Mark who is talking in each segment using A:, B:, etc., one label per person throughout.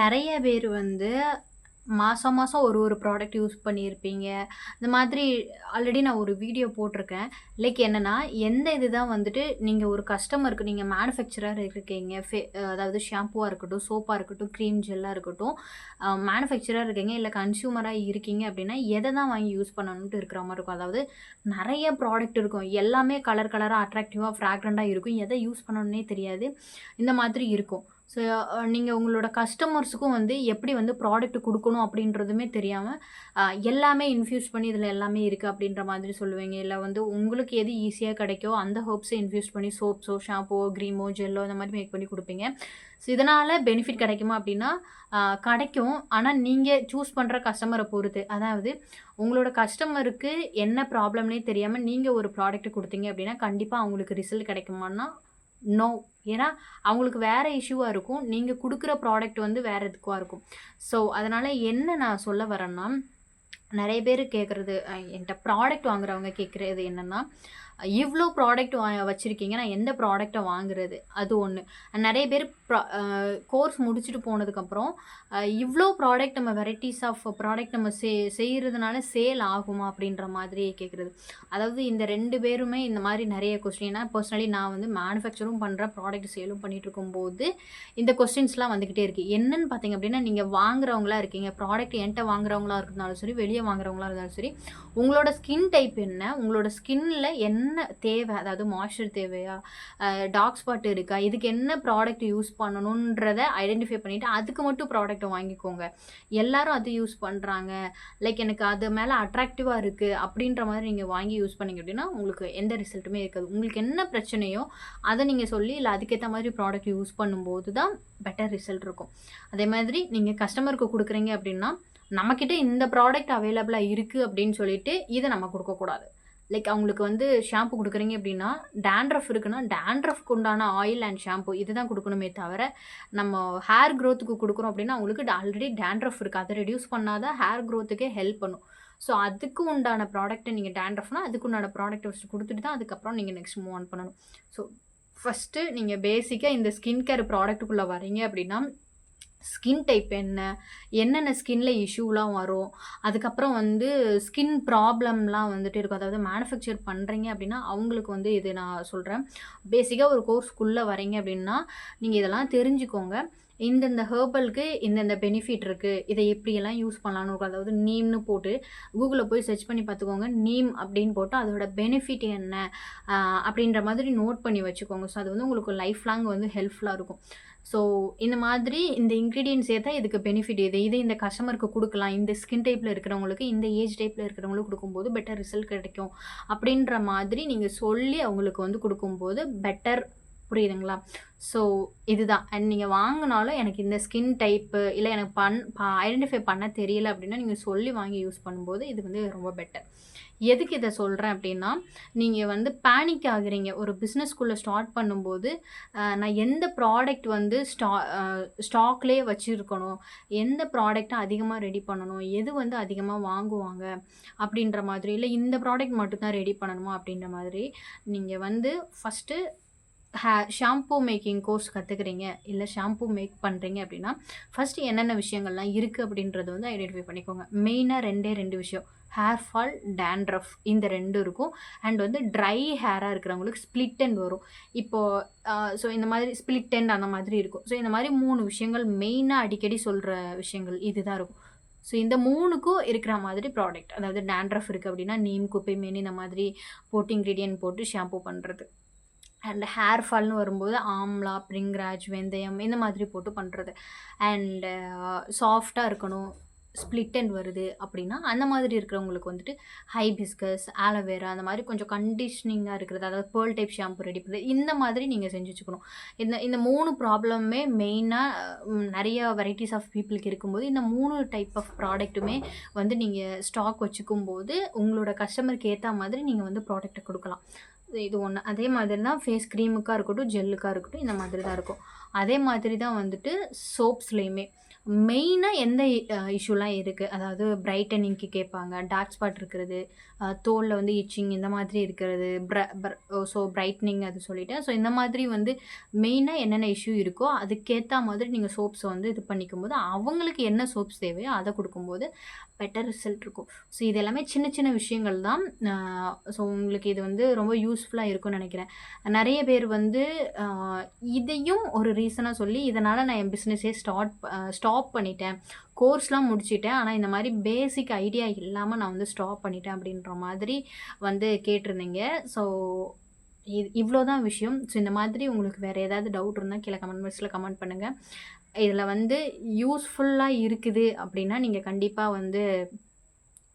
A: நிறைய பேர் வந்து மாதம் மாதம் ஒரு ஒரு ப்ராடக்ட் யூஸ் பண்ணியிருப்பீங்க. இந்த மாதிரி ஆல்ரெடி நான் ஒரு வீடியோ போட்டிருக்கேன். லைக் என்னென்னா எந்த இது தான் வந்துட்டு நீங்கள் ஒரு கஸ்டமருக்கு நீங்கள் மேனுஃபேக்சரர் இருக்கீங்க. ஃபே அதாவது ஷாம்புவாக இருக்கட்டும், சோப்பாக இருக்கட்டும், க்ரீம் ஜெல்லாக இருக்கட்டும். மேனுஃபேக்சராக இருக்கீங்க, இல்லை கன்சியூமராக இருக்கீங்க அப்படின்னா, எதை தான் வாங்கி யூஸ் பண்ணணுன்ட்டு இருக்கிற மாதிரி இருக்கும். அதாவது நிறைய ப்ராடக்ட் இருக்கும். எல்லாமே கலர் கலராக அட்ராக்டிவாக ஃப்ராக்ரன்ட்டா இருக்கும். எதை யூஸ் பண்ணணுன்னே தெரியாது. இந்த மாதிரி இருக்கும். ஸோ uh, நீங்கள் உங்களோட கஸ்டமர்ஸுக்கும் வந்து எப்படி வந்து ப்ராடக்ட் கொடுக்கணும் அப்படின்றதுமே தெரியாமல் எல்லாமே இன்ஃப்யூஸ் பண்ணி இதில் எல்லாமே இருக்குது அப்படின்ற மாதிரி சொல்லுவீங்க. இல்லை வந்து உங்களுக்கு எது ஈஸியாக கிடைக்கோ அந்த ஹோப்ஸை இன்ஃப்யூஸ் பண்ணி சோப்ஸோ, ஷாம்போ க்ரீமோ ஜெல்லோ இந்த மாதிரி மேக் பண்ணி கொடுப்பீங்க ஸோ இதனால் பெனிஃபிட் கிடைக்குமா அப்படின்னா, கிடைக்கும். ஆனால் நீங்கள் சூஸ் பண்ணுற கஸ்டமரை பொறுத்து. அதாவது உங்களோட கஸ்டமருக்கு என்ன ப்ராப்ளம்னே தெரியாமல் நீங்கள் ஒரு ப்ராடக்ட் கொடுத்தீங்க அப்படின்னா, கண்டிப்பாக அவங்களுக்கு ரிசல்ட் கிடைக்குமான்னா, நோ. ஏன்னா அவங்களுக்கு வேறு இஷ்யூவாக இருக்கும். நீங்கள் கொடுக்குற ப்ராடக்ட் வந்து வேறு எதுக்கா இருக்கும். ஸோ அதனால் என்ன நான் சொல்ல வரேன்னா, நிறைய பேர் கேட்குறது என்கிட்ட ப்ராடக்ட் வாங்குறவங்க கேட்குறது என்னென்னா இவ்வளோ ப்ராடக்ட் வா வச்சுருக்கீங்க நான் எந்த ப்ராடக்டை வாங்குறது? அது ஒன்று நிறைய பேர் ப்ரா கோர்ஸ் முடிச்சுட்டு போனதுக்கப்புறம், இவ்வளோ ப்ராடக்ட் நம்ம வெரைட்டிஸ் ஆஃப் ப்ராடக்ட் நம்ம சே செய்கிறதுனால சேல் ஆகுமா? அப்படின்ற மாதிரி கேட்குறது அதாவது இந்த ரெண்டு பேருமே இந்த மாதிரி நிறைய கொஸ்டின் ஏன்னா பர்சனலி நான் வந்து மேனுஃபேக்சரும் பண்ணுறேன் ப்ராடக்ட் சேலும் பண்ணிட்டுருக்கும்போது, இந்த கொஸ்டின்ஸ்லாம் வந்துக்கிட்டே இருக்குது என்னென்னு பார்த்தீங்க அப்படின்னா, நீங்கள் வாங்குறவங்களா இருக்கீங்க. ப்ராடக்ட் என்கிட்ட வாங்குறவங்களா இருந்தாலும் சரி, வெளியே வாங்குறவங்களா இருந்தாலும் சரி, உங்களோட ஸ்கின் டைப் என்ன? உங்களோட ஸ்கின்ல என்ன தேவை? அதாவது மாய்ஸ்சர் தேவையா? டார்க் ஸ்பாட் இருக்கா? இதுக்கு என்ன ப்ராடக்ட் யூஸ் பண்ணணுன்றத ஐடென்டிஃபை பண்ணிட்டு, அதுக்கு மட்டும் ப்ராடக்ட்ட வாங்கிக்கோங்க. எல்லாரும் அது யூஸ் பண்ணுறாங்க லைக் எனக்கு அது மேலே அட்ராக்டிவாக இருக்குது அப்படின்ற மாதிரி நீங்கள் வாங்கி யூஸ் பண்ணிங்க அப்படின்னா, உங்களுக்கு எந்த ரிசல்ட்டுமே இருக்காது. உங்களுக்கு என்ன பிரச்சனையோ, அதை நீங்கள் சொல்லி, இல்லை அதுக்கேற்ற மாதிரி ப்ராடக்ட் யூஸ் பண்ணும்போது தான் பெட்டர் ரிசல்ட் இருக்கும். அதே மாதிரி நீங்கள் கஸ்டமருக்கு கொடுக்குறீங்க அப்படின்னா, நம்மக்கிட்ட இந்த ப்ராடக்ட் அவைலபிளாக இருக்குது அப்படின்னு சொல்லிட்டு, இதை நம்ம கொடுக்கக்கூடாது லைக் அவங்களுக்கு வந்து ஷாம்பு கொடுக்குறீங்க அப்படின்னா, டேண்ட்ரஃப் இருக்குன்னா, டேண்ட்ரஃப்க்கு உண்டான ஆயில் அண்ட் ஷாம்பு இதுதான் கொடுக்கணுமே தவிர, நம்ம ஹேர் க்ரோத்துக்கு கொடுக்குறோம் அப்படின்னா, அவங்களுக்கு ஆல்ரெடி டேண்ட்ரஃப் இருக்குது அதை ரெடியூஸ் பண்ணாதான் ஹேர் க்ரோத்துக்கே ஹெல்ப் பண்ணும். ஸோ அதுக்கு உண்டான ப்ராடக்ட்டை நீங்கள் டேண்ட்ரஃப்னா அதுக்கு உண்டான ப்ராடக்ட்டை ஃபஸ்ட்டு கொடுத்துட்டு தான் அதுக்கப்புறம் நீங்கள் நெக்ஸ்ட் மூவ் ஆன் பண்ணணும். ஸோ ஃபஸ்ட்டு நீங்கள் பேசிக்காக இந்த ஸ்கின் கேர் ப்ராடக்ட்டுக்குள்ளே வரீங்க அப்படின்னா, ஸ்கின் டைப் என்ன? என்னென்ன ஸ்கின்ல இஷ்யூலாம் வரும்? அதுக்கப்புறம் வந்து ஸ்கின் ப்ராப்ளம்லாம் வந்துட்டு இருக்கும். அதாவது மேனுஃபேக்சர் பண்ணுறீங்க அப்படின்னா, அவங்களுக்கு வந்து இது நான் சொல்கிறேன் பேசிக்காக ஒரு கோர்ஸ்க்குள்ளே வரீங்க அப்படின்னா, நீங்கள் இதெல்லாம் தெரிஞ்சுக்கோங்க. இந்தந்த ஹேர்பலுக்கு இந்தந்த பெனிஃபிட் இருக்குது இதை எப்படியெல்லாம் யூஸ் பண்ணலான்னு இருக்கும். அதாவது நீம்னு போட்டு கூகுளில் போய் சர்ச் பண்ணி பார்த்துக்கோங்க. நீம் அப்படின்னு போட்டு அதோட பெனிஃபிட் என்ன? அப்படின்ற மாதிரி நோட் பண்ணி வச்சுக்கோங்க. ஸோ அது வந்து உங்களுக்கு லைஃப் லாங் வந்து ஹெல்ப்ஃபுல்லாக இருக்கும். ஸோ இந்த மாதிரி இந்த இன்க்ரீடியன்ட் சேர்த்தா இதுக்கு பெனிஃபிட் இது. இத இந்த கஸ்டமருக்கு கொடுக்கலாம் இந்த ஸ்கின் டைப்பில் இருக்கிறவங்களுக்கு, இந்த ஏஜ் டைப்பில் இருக்கிறவங்களுக்கு கொடுக்கும்போது பெட்டர் ரிசல்ட் கிடைக்கும். அப்படின்ற மாதிரி நீங்கள் சொல்லி அவங்களுக்கு வந்து கொடுக்கும்போது பெட்டர் புரியுதுங்களா? ஸோ இதுதான். அண்ட் நீங்கள் வாங்கினாலும் எனக்கு இந்த ஸ்கின் டைப்பு, இல்லை எனக்கு பண் ஐடென்டிஃபை பண்ண தெரியல அப்படின்னா, நீங்கள் சொல்லி வாங்கி யூஸ் பண்ணும்போது இது வந்து ரொம்ப பெட்டர். எதுக்கு இதை சொல்கிறேன் அப்படின்னா, நீங்கள் வந்து பேனிக் ஆகுறீங்க. ஒரு பிஸ்னஸ்குள்ளே ஸ்டார்ட் பண்ணும்போது, நான் எந்த ப்ராடக்ட் வந்து ஸ்டா ஸ்டாக்லேயே வச்சுருக்கணும் எந்த ப்ராடக்ட்டை அதிகமாக ரெடி பண்ணணும்? எது வந்து அதிகமாக வாங்குவாங்க? அப்படின்ற மாதிரி, இல்லை இந்த ப்ராடக்ட் மட்டும்தான் ரெடி பண்ணணுமா? அப்படின்ற மாதிரி, நீங்கள் வந்து first hey shampoo making course கற்றுக்குறீங்க இல்லை ஷாம்பூ மேக் பண்ணுறீங்க அப்படின்னா, ஃபஸ்ட்டு என்னென்ன விஷயங்கள்லாம் இருக்குது அப்படின்றது வந்து ஐடென்டிஃபை பண்ணிக்கோங்க. மெயினாக ரெண்டே ரெண்டு விஷயம். ஹேர் ஃபால், டேண்ட்ரஃப் இந்த ரெண்டும் இருக்கும். அண்ட் வந்து ட்ரை ஹேராக இருக்கிறவங்களுக்கு ஸ்ப்ளிட் எண்ட் வரும். இப்போது ஸோ இந்த மாதிரி ஸ்ப்ளிட் எண்ட் அந்த மாதிரி இருக்கும். ஸோ இந்த மாதிரி மூணு விஷயங்கள் மெயினாக அடிக்கடி சொல்கிற விஷயங்கள் இதுதான் இருக்கும். ஸோ இந்த மூணுக்கும் இருக்கிற மாதிரி ப்ராடக்ட். அதாவது டேண்ட்ரஃப் இருக்குது அப்படின்னா, நீம், குப்பை குப்பைமேனி இந்த மாதிரி போட்டு இன்கிரீடியன்ட் போட்டு ஷாம்பூ பண்ணுறது அண்ட் ஹேர் ஃபால்னு வரும்போது ஆம்லா, பிரிங்ராஜ், வெந்தயம் இந்த மாதிரி போட்டு பண்ணுறது அண்டு சாஃப்டாக இருக்கணும். ஸ்ப்ளிட் அண்ட் வருது அப்படின்னா, அந்த மாதிரி இருக்கிறவங்களுக்கு வந்துட்டு ஹை பிஸ்கஸ் ஆலோவேரா அந்த மாதிரி கொஞ்சம் கண்டிஷனிங்காக இருக்கிறது. அதாவது பேர்ல் டைப் ஷாம்பு ரெடி பண்ணுறது இந்த மாதிரி நீங்கள் செஞ்சு வச்சுக்கணும். இந்த இந்த மூணு ப்ராப்ளமுமே மெயினாக நிறைய வெரைட்டிஸ் ஆஃப் பீப்பிளுக்கு இருக்கும்போது, இந்த மூணு டைப் ஆஃப் ப்ராடக்ட்டுமே வந்து நீங்கள் ஸ்டாக் வச்சுக்கும்போது, உங்களோட கஸ்டமருக்கு ஏற்ற மாதிரி நீங்கள் வந்து ப்ராடக்ட்ட கொடுக்கலாம் இது ஒன்று அதே மாதிரி தான் ஃபேஸ் க்ரீமுக்காக இருக்கட்டும், ஜெல்லுக்கா இருக்கட்டும், இந்த மாதிரி தான் இருக்கும். அதே மாதிரி தான் வந்துட்டு சோப்ஸ்லேயுமே மெயினாக எந்த இஷ்யூலாம் இருக்குது அதாவது பிரைட்டனிங்க்கு கேட்பாங்க. டார்க் ஸ்பாட் இருக்கிறது, தோலில் வந்து இச்சிங் இந்த மாதிரி இருக்கிறது ப்ர ப்ர ஸோ பிரைட்னிங் அது சொல்லிட்டேன் ஸோ இந்த மாதிரி வந்து மெயினாக என்னென்ன இஷ்யூ இருக்கோ அதுக்கேற்ற மாதிரி நீங்கள் சோப்ஸை வந்து இது பண்ணிக்கும்போது அவங்களுக்கு என்ன சோப்ஸ் தேவையோ அதை கொடுக்கும்போது பெட்டர் ரிசல்ட் இருக்கும். ஸோ இது எல்லாமே சின்ன சின்ன விஷயங்கள் தான். ஸோ உங்களுக்கு இது வந்து ரொம்ப யூஸ்ஃபுல்லாக இருக்கும்னு நினைக்கிறேன். நிறைய பேர் வந்து இதையும் ஒரு ரீசனாக சொல்லி இதனால் நான் என் பிஸ்னஸே ஸ்டார்ட் ஸ்டாப் பண்ணிட்டேன். கோர்ஸ்லாம் முடிச்சிட்டேன். ஆனால் இந்த மாதிரி பேசிக் ஐடியா இல்லாமல் நான் வந்து ஸ்டாப் பண்ணிட்டேன் அப்படின்ற மாதிரி வந்து கேட்டிருந்தீங்க. ஸோ இது இவ்வளோ தான் விஷயம். ஸோ இந்த மாதிரி உங்களுக்கு வேறு ஏதாவது டவுட் இருந்தால் கீழே கமெண்ட் பாக்ஸில் கமெண்ட் பண்ணுங்கள் இதில் வந்து யூஸ்ஃபுல்லாக இருக்குது அப்படின்னா நீங்கள் கண்டிப்பாக வந்து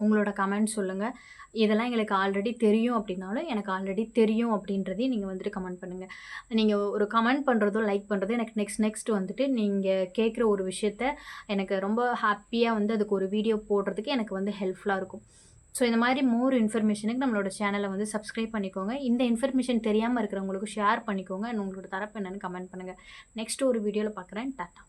A: உங்களோட கமெண்ட் சொல்லுங்கள் இதெல்லாம் எங்களுக்கு ஆல்ரெடி தெரியும் அப்படின்னாலும் எனக்கு ஆல்ரெடி தெரியும் அப்படின்றதையும் நீங்கள் வந்துட்டு கமெண்ட் பண்ணுங்கள் நீங்கள் ஒரு கமெண்ட் பண்ணுறதோ லைக் பண்ணுறதோ எனக்கு நெக்ஸ்ட் நெக்ஸ்ட் வந்துட்டு நீங்கள் கேட்குற ஒரு விஷயத்த எனக்கு ரொம்ப ஹாப்பியாக வந்து அதுக்கு ஒரு வீடியோ போடுறதுக்கு எனக்கு வந்து ஹெல்ப்ஃபுல்லாக இருக்கும். ஸோ இந்த மாதிரி மோர் இன்ஃபர்மேஷனுக்கு நம்மளோட சேனலை வந்து சப்ஸ்கிரைப் பண்ணிக்கோங்க. இந்த இன்ஃபர்மேஷன் தெரியாமல் இருக்கிறவங்களுக்கு ஷேர் பண்ணிக்கோங்க. உங்களோட தரப்பு என்னன்னு கமெண்ட் பண்ணுங்கள் நெக்ஸ்ட் ஒரு வீடியோவில் பார்க்குறேன். டாட்டா